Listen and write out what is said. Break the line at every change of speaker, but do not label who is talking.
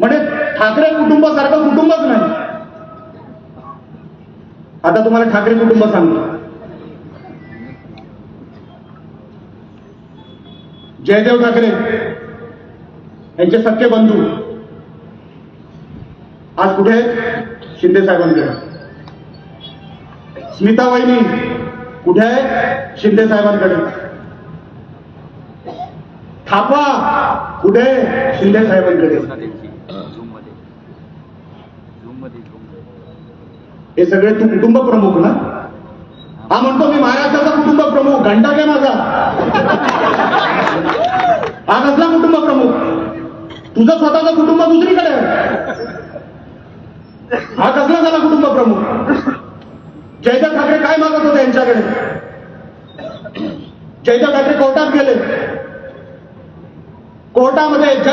म्हणजे ठाकरे कुटुंबासारखं कुटुंबच नाही. आता तुम्हाला ठाकरे कुटुंब सांगतो. जयदेव ठाकरे यांचे सख्खे बंधू. आज कुठे? शिंदे साहेबांकडे. स्मिता वहिनी कुठे? आहे शिंदे साहेबांकडे. थापा कुठे? शिंदे साहेबांकडे. हे सगळे तू कुटुंब प्रमुख ना? हा म्हणतो मी महाराष्ट्राचा कुटुंब प्रमुख घंटा काय माझा. हा कसला कुटुंब प्रमुख? तुझं स्वतःचं कुटुंब दुसरीकडे. हा कसला झाला कुटुंब प्रमुख? जयदेव ठाकरे काय मागत होते यांच्याकडे? जयदेव ठाकरे कोर्टात गेले. कोर्टामध्ये